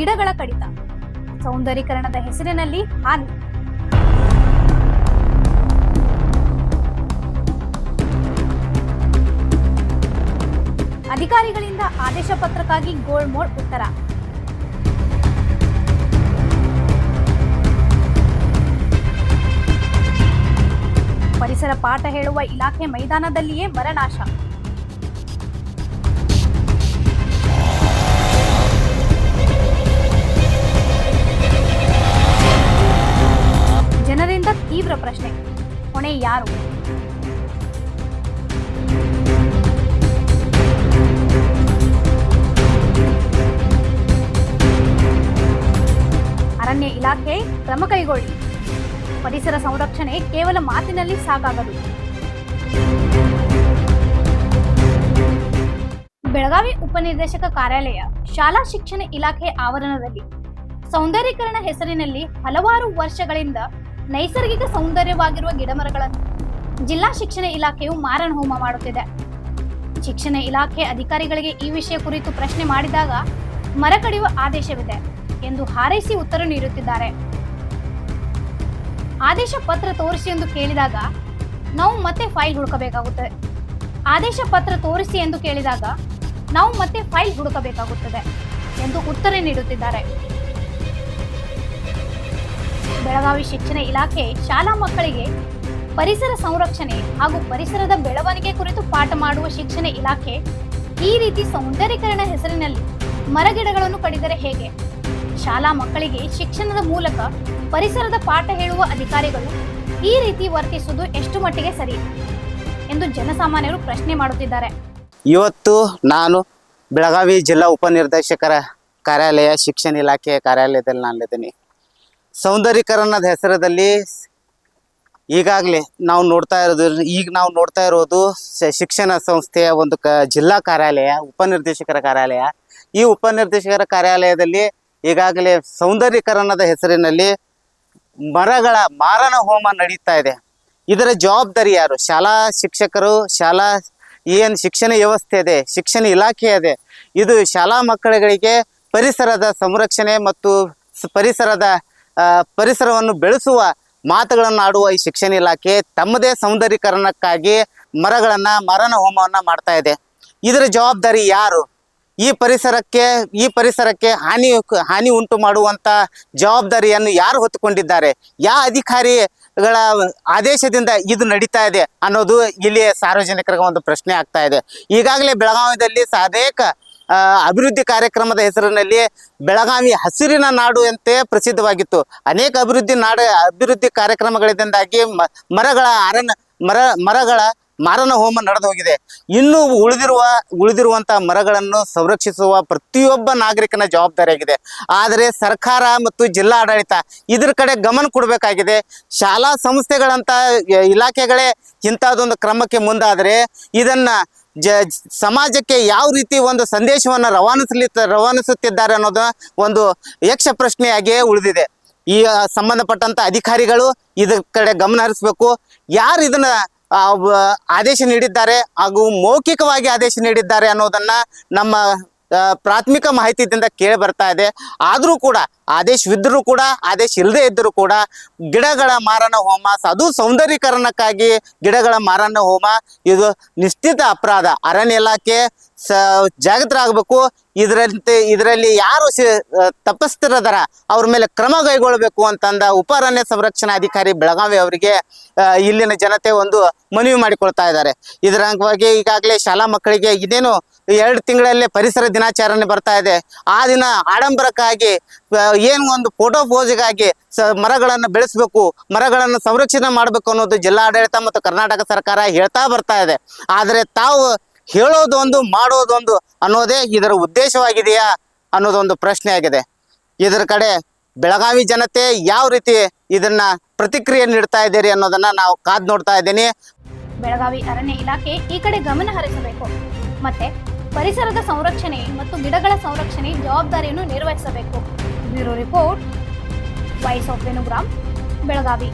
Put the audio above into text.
ಮರಗಳ ಕಡಿತ. ಸೌಂದರೀಕರಣದ ಹೆಸರಿನಲ್ಲಿ ಹಾನಿ. ಅಧಿಕಾರಿಗಳಿಂದ ಆದೇಶ ಪತ್ರಕ್ಕಾಗಿ ಗೋಲ್ಡ್ ಮೋಡ್ ಉತ್ತರ. ಪರಿಸರ ಪಾಠ ಹೇಳುವ ಇಲಾಖೆ ಮೈದಾನದಲ್ಲಿಯೇ ಮರನಾಶ ಇಲಾಖೆ ಕ್ರಮ ಕೈಗೊಳ್ಳಿ. ಪರಿಸರ ಸಂರಕ್ಷಣೆ ಕೇವಲ ಮಾತಿನಲ್ಲಿ ಸಾಕಾಗದು. ಬೆಳಗಾವಿ ಉಪನಿರ್ದೇಶಕ ಕಾರ್ಯಾಲಯ, ಶಾಲಾ ಶಿಕ್ಷಣ ಇಲಾಖೆ ಆವರಣದಲ್ಲಿ ಸೌಂದರ್ಯೀಕರಣ ಹೆಸರಿನಲ್ಲಿ ಹಲವಾರು ವರ್ಷಗಳಿಂದ ನೈಸರ್ಗಿಕ ಸೌಂದರ್ಯವಾಗಿರುವ ಗಿಡಮರಗಳನ್ನು ಜಿಲ್ಲಾ ಶಿಕ್ಷಣ ಇಲಾಖೆಯು ಮಾರಣ ಹೋಮ ಮಾಡುತ್ತಿದೆ. ಶಿಕ್ಷಣ ಇಲಾಖೆ ಅಧಿಕಾರಿಗಳಿಗೆ ಈ ವಿಷಯ ಕುರಿತು ಪ್ರಶ್ನೆ ಮಾಡಿದಾಗ ಮರ ಕಡಿಯುವ ಆದೇಶವಿದೆ. ಎಂದು ಹಾರೈಸಿ ಉತ್ತರ ನೀಡುತ್ತಿದ್ದಾರೆ. ಆದೇಶ ಪತ್ರ ತೋರಿಸಿ ಎಂದು ಕೇಳಿದಾಗ ನಾವು ಮತ್ತೆ ಫೈಲ್ ಹುಡುಕಬೇಕಾಗುತ್ತದೆ ಆದೇಶ ಪತ್ರ ತೋರಿಸಿ ಎಂದು ಕೇಳಿದಾಗ ನಾವು ಮತ್ತೆ ಫೈಲ್ ಹುಡುಕಬೇಕಾಗುತ್ತದೆ ಎಂದು ಉತ್ತರ ನೀಡುತ್ತಿದ್ದಾರೆ. ಬೆಳಗಾವಿ ಶಿಕ್ಷಣ ಇಲಾಖೆ ಶಾಲಾ ಮಕ್ಕಳಿಗೆ ಪರಿಸರ ಸಂರಕ್ಷಣೆ ಹಾಗೂ ಪರಿಸರದ ಬೆಳವಣಿಗೆ ಕುರಿತು ಪಾಠ ಮಾಡುವ ಶಿಕ್ಷಣ ಇಲಾಖೆ ಈ ರೀತಿ ಸೌಂದರ್ಯೀಕರಣ ಹೆಸರಿನಲ್ಲಿ ಮರಗಿಡಗಳನ್ನು ಕಡಿದರೆ ಹೇಗೆ? ಶಾಲಾ ಮಕ್ಕಳಿಗೆ ಶಿಕ್ಷಣದ ಮೂಲಕ ಪರಿಸರದ ಪಾಠ ಹೇಳುವ ಅಧಿಕಾರಿಗಳು ಈ ರೀತಿ ವರ್ತಿಸುವುದು ಎಷ್ಟು ಮಟ್ಟಿಗೆ ಸರಿ ಎಂದು ಜನಸಾಮಾನ್ಯರು ಪ್ರಶ್ನೆ ಮಾಡುತ್ತಿದ್ದಾರೆ. ಇವತ್ತು ನಾನು ಬೆಳಗಾವಿ ಜಿಲ್ಲಾ ಉಪನಿರ್ದೇಶಕರ ಕಾರ್ಯಾಲಯ ಶಿಕ್ಷಣ ಇಲಾಖೆಯ ಕಾರ್ಯಾಲಯದಲ್ಲಿ ನಾನಿದ್ದೀನಿ. ಸೌಂದರ್ಯೀಕರಣದ ಹೆಸರದಲ್ಲಿ ಈಗಾಗಲೇ ನಾವು ನೋಡ್ತಾ ಇರೋದು, ಈಗ ನಾವು ನೋಡ್ತಾ ಇರೋದು ಶಿಕ್ಷಣ ಸಂಸ್ಥೆಯ ಒಂದು ಕ, ಜಿಲ್ಲಾ ಕಾರ್ಯಾಲಯ ಉಪನಿರ್ದೇಶಕರ ಕಾರ್ಯಾಲಯ. ಈ ಉಪನಿರ್ದೇಶಕರ ಕಾರ್ಯಾಲಯದಲ್ಲಿ ಈಗಾಗಲೇ ಸೌಂದರ್ಯೀಕರಣದ ಹೆಸರಿನಲ್ಲಿ ಮರಗಳ ಮಾರನ ಹೋಮ ನಡೀತಾ ಇದೆ. ಇದರ ಜವಾಬ್ದಾರಿ ಯಾರು? ಶಾಲಾ ಶಿಕ್ಷಕರು, ಶಾಲಾ ಏನು ಶಿಕ್ಷಣ ವ್ಯವಸ್ಥೆ ಇದೆ, ಶಿಕ್ಷಣ ಇಲಾಖೆ ಇದೆ. ಇದು ಶಾಲಾ ಮಕ್ಕಳುಗಳಿಗೆ ಪರಿಸರದ ಸಂರಕ್ಷಣೆ ಮತ್ತು ಪರಿಸರದ ಪರಿಸರವನ್ನು ಬೆಳೆಸುವ ಮಾತುಗಳನ್ನು ಆಡುವ ಈ ಶಿಕ್ಷಣ ಇಲಾಖೆ ತಮ್ಮದೇ ಸೌಂದರ್ಯೀಕರಣಕ್ಕಾಗಿ ಮರಗಳನ್ನು ಮರಣ ಹೋಮವನ್ನು ಮಾಡ್ತಾ ಇದೆ. ಇದರ ಜವಾಬ್ದಾರಿ ಯಾರು? ಈ ಪರಿಸರಕ್ಕೆ ಈ ಪರಿಸರಕ್ಕೆ ಹಾನಿ ಹಾನಿ ಉಂಟು ಮಾಡುವಂತ ಜವಾಬ್ದಾರಿಯನ್ನು ಯಾರು ಹೊತ್ತುಕೊಂಡಿದ್ದಾರೆ? ಯಾವ ಅಧಿಕಾರಿಗಳ ಆದೇಶದಿಂದ ಇದು ನಡೀತಾ ಇದೆ ಅನ್ನೋದು ಇಲ್ಲಿ ಸಾರ್ವಜನಿಕರಿಗೆ ಒಂದು ಪ್ರಶ್ನೆ ಆಗ್ತಾ ಇದೆ. ಈಗಾಗಲೇ ಬೆಳಗಾವಿಯಲ್ಲಿ ಸಾಧಕ ಅಭಿವೃದ್ಧಿ ಕಾರ್ಯಕ್ರಮದ ಹೆಸರಿನಲ್ಲಿ ಬೆಳಗಾವಿ ಹಸಿರಿನ ನಾಡು ಅಂತೆ ಪ್ರಸಿದ್ಧವಾಗಿತ್ತು. ಅನೇಕ ಅಭಿವೃದ್ಧಿ ನಾಡ, ಅಭಿವೃದ್ಧಿ ಕಾರ್ಯಕ್ರಮಗಳಿಂದಾಗಿ ಮರಗಳ ಅರಣ್ಯ, ಮರ, ಮರಗಳ ಮಾರಣ ಹೋಮ ನಡೆದು ಹೋಗಿದೆ. ಇನ್ನು ಉಳಿದಿರುವ ಉಳಿದಿರುವಂತಹ ಮರಗಳನ್ನು ಸಂರಕ್ಷಿಸುವ ಪ್ರತಿಯೊಬ್ಬ ನಾಗರಿಕನ ಜವಾಬ್ದಾರಿಯಾಗಿದೆ ಆದರೆ ಸರ್ಕಾರ ಮತ್ತು ಜಿಲ್ಲಾ ಆಡಳಿತ ಇದ್ರ ಕಡೆ ಗಮನ ಕೊಡಬೇಕಾಗಿದೆ. ಶಾಲಾ ಸಂಸ್ಥೆಗಳಂತ ಇಲಾಖೆಗಳೇ ಇಂಥದ್ದೊಂದು ಕ್ರಮಕ್ಕೆ ಮುಂದಾದರೆ ಇದನ್ನ ಜ, ಸಮಾಜಕ್ಕೆ ಯಾವ ರೀತಿ ಒಂದು ಸಂದೇಶವನ್ನು ರವಾನಿಸಲಿ, ರವಾನಿಸುತ್ತಿದ್ದಾರೆ ಅನ್ನೋದು ಒಂದು ಯಕ್ಷ ಪ್ರಶ್ನೆಯಾಗಿಯೇ ಉಳಿದಿದೆ. ಈ ಸಂಬಂಧಪಟ್ಟಂತ ಅಧಿಕಾರಿಗಳು ಇದ್ರ ಕಡೆ ಗಮನ ಹರಿಸ್ಬೇಕು. ಯಾರು ಇದನ್ನ ಆದೇಶ ನೀಡಿದ್ದಾರೆ ಹಾಗೂ ಮೌಖಿಕವಾಗಿ ಆದೇಶ ನೀಡಿದ್ದಾರೆ ಅನ್ನೋದನ್ನ ನಮ್ಮ ಪ್ರಾಥಮಿಕ ಮಾಹಿತಿಯಿಂದ ಕೇಳಿ ಬರ್ತಾ ಇದೆ. ಆದರೂ ಕೂಡ ಆದೇಶವಿದ್ದರೂ ಕೂಡ, ಆದೇಶ ಇಲ್ಲದೆ ಇದ್ದರೂ ಕೂಡ ಗಿಡಗಳ ಮಾರಣ ಹೋಮ ಅದು ಸೌಂದರ್ಯೀಕರಣಕ್ಕಾಗಿ ಗಿಡಗಳ ಮಾರಣ ಹೋಮ, ಇದು ನಿಶ್ಚಿತ ಅಪರಾಧ. ಅರಣ್ಯ ಇಲಾಖೆ ಸ, ಜಾಗೃತರಾಗಬೇಕು. ಇದರಂತೆ, ಇದರಲ್ಲಿ ಯಾರು ತಪ್ಪಿಸ್ತಿರೋದಾರ ಅವ್ರ ಮೇಲೆ ಕ್ರಮ ಕೈಗೊಳ್ಳಬೇಕು ಅಂತಂದ ಉಪ ಅರಣ್ಯ ಸಂರಕ್ಷಣಾಧಿಕಾರಿ ಬೆಳಗಾವಿ ಅವರಿಗೆ ಇಲ್ಲಿನ ಜನತೆ ಒಂದು ಮನವಿ ಮಾಡಿಕೊಳ್ತಾ ಇದ್ದಾರೆ. ಇದರ ಅಂಗವಾಗಿ ಈಗಾಗಲೇ ಶಾಲಾ ಮಕ್ಕಳಿಗೆ ಇದೇನು ಎರಡು ತಿಂಗಳಲ್ಲೇ ಪರಿಸರ ದಿನಾಚರಣೆ ಬರ್ತಾ ಇದೆ. ಆ ದಿನ ಆಡಂಬರಕ್ಕಾಗಿ ಏನು ಒಂದು ಫೋಟೋ ಪೋಸ್ಗಾಗಿ ಸ, ಮರಗಳನ್ನು ಬೆಳೆಸಬೇಕು, ಮರಗಳನ್ನು ಸಂರಕ್ಷಣೆ ಮಾಡಬೇಕು ಅನ್ನೋದು ಜಿಲ್ಲಾಡಳಿತ ಮತ್ತು ಕರ್ನಾಟಕ ಸರ್ಕಾರ ಹೇಳ್ತಾ ಬರ್ತಾ ಇದೆ. ಆದರೆ ತಾವು ಹೇಳೋದೊಂದು, ಮಾಡೋದೊಂದು ಅನ್ನೋದೇ ಇದರ ಉದ್ದೇಶವಾಗಿದೆಯಾ ಅನ್ನೋದೊಂದು ಪ್ರಶ್ನೆ ಆಗಿದೆ. ಇದರ ಕಡೆ ಬೆಳಗಾವಿ ಜನತೆ ಯಾವ ರೀತಿ ಇದನ್ನ ಪ್ರತಿಕ್ರಿಯೆ ನೀಡ್ತಾ ಇದ್ದೀರಿ ಅನ್ನೋದನ್ನ ನಾವು ಕಾದ್ ನೋಡ್ತಾ ಇದ್ದೀನಿ. ಬೆಳಗಾವಿ ಅರಣ್ಯ ಇಲಾಖೆ ಈ ಕಡೆ ಗಮನ ಹರಿಸಬೇಕು. ಮತ್ತೆ ಪರಿಸರದ ಸಂರಕ್ಷಣೆ ಮತ್ತು ಗಿಡಗಳ ಸಂರಕ್ಷಣೆ ಜವಾಬ್ದಾರಿಯನ್ನು ನಿರ್ವಹಿಸಬೇಕು. Bureau report voice of Venugram Belagavi.